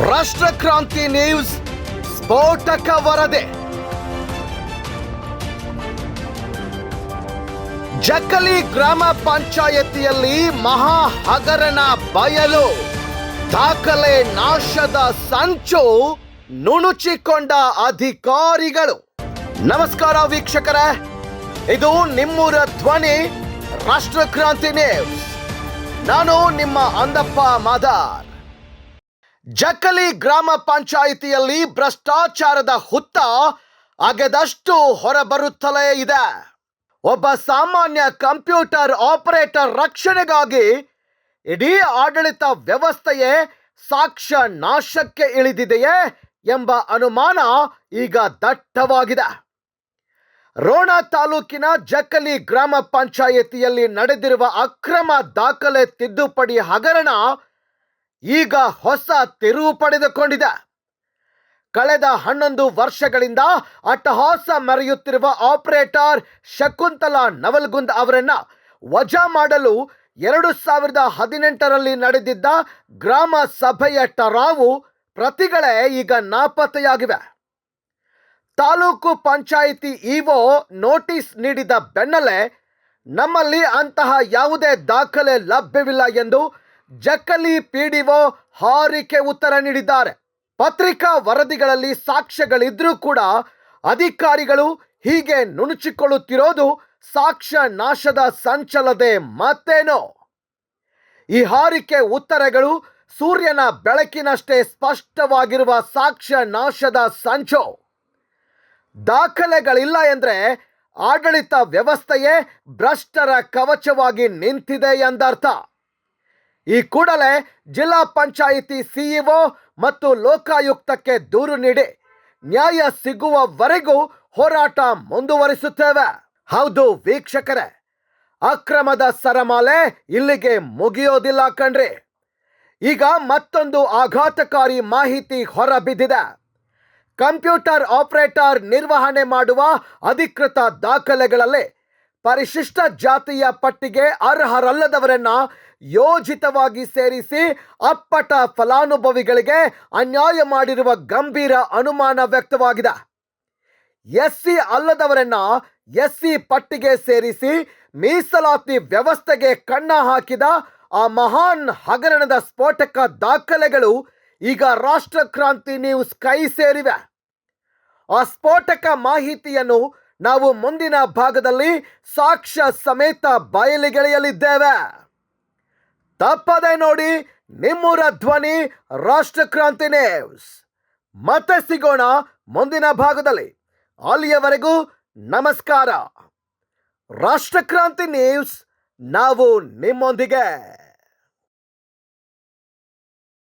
Rashtrakranti news ಸ್ಫೋಟಕ ವರದಿ. ಜಕಲಿ ಗ್ರಾಮ ಪಂಚಾಯತಿಯಲ್ಲಿ ಮಹಾ ಹಗರಣ ಬಯಲು. ದಾಖಲೆ ನಾಶದ ಸಂಚು ನುಣುಚಿಕೊಂಡ ಅಧಿಕಾರಿಗಳು. ನಮಸ್ಕಾರ ವೀಕ್ಷಕರೇ, ಇದು ನಿಮ್ಮೂರ ಧ್ವನಿ ರಾಷ್ಟ್ರಕ್ರಾಂತಿ ನ್ಯೂಸ್. ನಾನು ನಿಮ್ಮ ಅಂದಪ್ಪ ಮಾದಾರ್. ಜಕ್ಕಲಿ ಗ್ರಾಮ ಪಂಚಾಯಿತಿಯಲ್ಲಿ ಭ್ರಷ್ಟಾಚಾರದ ಹುತ್ತ ಅಗೆದಷ್ಟು ಹೊರಬರುತ್ತಲೇ ಇದೆ. ಒಬ್ಬ ಸಾಮಾನ್ಯ ಕಂಪ್ಯೂಟರ್ ಆಪರೇಟರ್ ರಕ್ಷಣೆಗಾಗಿ ಇಡೀ ಆಡಳಿತ ವ್ಯವಸ್ಥೆಯೇ ಸಾಕ್ಷ್ಯ ನಾಶಕ್ಕೆ ಇಳಿದಿದೆಯೇ ಎಂಬ ಅನುಮಾನ ಈಗ ದಟ್ಟವಾಗಿದೆ. ರೋಣ ತಾಲೂಕಿನ ಜಕ್ಕಲಿ ಗ್ರಾಮ ಪಂಚಾಯಿತಿಯಲ್ಲಿ ನಡೆದಿರುವ ಅಕ್ರಮ ದಾಖಲೆ ತಿದ್ದುಪಡಿ ಹಗರಣ ಈಗ ಹೊಸ ತಿರುವು ಪಡೆದುಕೊಂಡಿದೆ. ಕಳೆದ ಹನ್ನೊಂದು ವರ್ಷಗಳಿಂದ ಅಟ್ಟಹಾಸ ಮೆರೆಯುತ್ತಿರುವ ಆಪರೇಟರ್ ಶಕುಂತಲಾ ನವಲ್ಗುಂದ್ ಅವರನ್ನ ವಜಾ ಮಾಡಲು ಎರಡು ಸಾವಿರದ ಹದಿನೆಂಟರಲ್ಲಿ ನಡೆದಿದ್ದ ಗ್ರಾಮ ಸಭೆಯ ಟರಾವು ಪ್ರತಿಗಳೇ ಈಗ ನಾಪತ್ತೆಯಾಗಿವೆ. ತಾಲೂಕು ಪಂಚಾಯಿತಿ ಇಒ ನೋಟಿಸ್ ನೀಡಿದ ಬೆನ್ನಲ್ಲೇ ನಮ್ಮಲ್ಲಿ ಅಂತಹ ಯಾವುದೇ ದಾಖಲೆ ಲಭ್ಯವಿಲ್ಲ ಎಂದು ಜಕ್ಕಲಿ ಪಿಡಿಒ ಹಾರಿಕೆ ಉತ್ತರ ನೀಡಿದ್ದಾರೆ. ಪತ್ರಿಕಾ ವರದಿಗಳಲ್ಲಿ ಸಾಕ್ಷ್ಯಗಳಿದ್ರೂ ಕೂಡ ಅಧಿಕಾರಿಗಳು ಹೀಗೆ ನುಣುಚಿಕೊಳ್ಳುತ್ತಿರೋದು ಸಾಕ್ಷ್ಯ ನಾಶದ ಸಂಚಲದೆ ಮತ್ತೇನೋ ಈ ಹಾರಿಕೆ ಉತ್ತರಗಳು ಸೂರ್ಯನ ಬೆಳಕಿನಷ್ಟೇ ಸ್ಪಷ್ಟವಾಗಿರುವ ಸಾಕ್ಷ್ಯ ನಾಶದ ಸಂಚು? ದಾಖಲೆಗಳಿಲ್ಲ ಎಂದ್ರೆ ಆಡಳಿತ ವ್ಯವಸ್ಥೆಯೇ ಭ್ರಷ್ಟರ ಕವಚವಾಗಿ ನಿಂತಿದೆ ಎಂದರ್ಥ. ಈ ಕೂಡಲೇ ಜಿಲ್ಲಾ ಪಂಚಾಯಿತಿ ಸಿಇಒ ಮತ್ತು ಲೋಕಾಯುಕ್ತಕ್ಕೆ ದೂರು ನೀಡಿ ನ್ಯಾಯ ಸಿಗುವವರೆಗೂ ಹೋರಾಟ ಮುಂದುವರಿಸುತ್ತೇವೆ. ಹೌದು ವೀಕ್ಷಕರೇ, ಅಕ್ರಮದ ಸರಮಾಲೆ ಇಲ್ಲಿಗೆ ಮುಗಿಯೋದಿಲ್ಲ ಕಣ್ರಿ. ಈಗ ಮತ್ತೊಂದು ಆಘಾತಕಾರಿ ಮಾಹಿತಿ ಹೊರಬಿದ್ದಿದೆ. ಕಂಪ್ಯೂಟರ್ ಆಪರೇಟರ್ ನಿರ್ವಹಣೆ ಮಾಡುವ ಅಧಿಕೃತ ದಾಖಲೆಗಳಲ್ಲಿ ಪರಿಶಿಷ್ಟ ಜಾತಿಯ ಪಟ್ಟಿಗೆ ಅರ್ಹರಲ್ಲದವರನ್ನ ಯೋಜಿತವಾಗಿ ಸೇರಿಸಿ ಅಪ್ಪಟ ಫಲಾನುಭವಿಗಳಿಗೆ ಅನ್ಯಾಯ ಮಾಡಿರುವ ಗಂಭೀರ ಅನುಮಾನ ವ್ಯಕ್ತವಾಗಿದೆ. ಎಸ್ಸಿ ಅಲ್ಲದವರನ್ನ ಎಸ್ಸಿ ಪಟ್ಟಿಗೆ ಸೇರಿಸಿ ಮೀಸಲಾತಿ ವ್ಯವಸ್ಥೆಗೆ ಕಣ್ಣ ಹಾಕಿದ ಆ ಮಹಾನ್ ಹಗರಣದ ಸ್ಫೋಟಕ ದಾಖಲೆಗಳು ಈಗ ರಾಷ್ಟ್ರಕ್ರಾಂತಿ ನ್ಯೂಸ್ ಕೈ ಸೇರಿವೆ. ಆ ಸ್ಫೋಟಕ ಮಾಹಿತಿಯನ್ನು ನಾವು ಮುಂದಿನ ಭಾಗದಲ್ಲಿ ಸಾಕ್ಷ್ಯ ಸಮೇತ ಬಯಲಿಗೆಳೆಯಲಿದ್ದೇವೆ. ತಪ್ಪದೆ ನೋಡಿ ನಿಮ್ಮೂರ ಧ್ವನಿ ರಾಷ್ಟ್ರಕ್ರಾಂತಿ ನ್ಯೂಸ್ ಮತ್ತೆ ಸಿಗೋಣ ಮುಂದಿನ ಭಾಗದಲ್ಲಿ. ಅಲ್ಲಿಯವರೆಗೂ ನಮಸ್ಕಾರ. ರಾಷ್ಟ್ರಕ್ರಾಂತಿ ನ್ಯೂಸ್ ನಾವು ನಿಮ್ಮೊಂದಿಗೆ.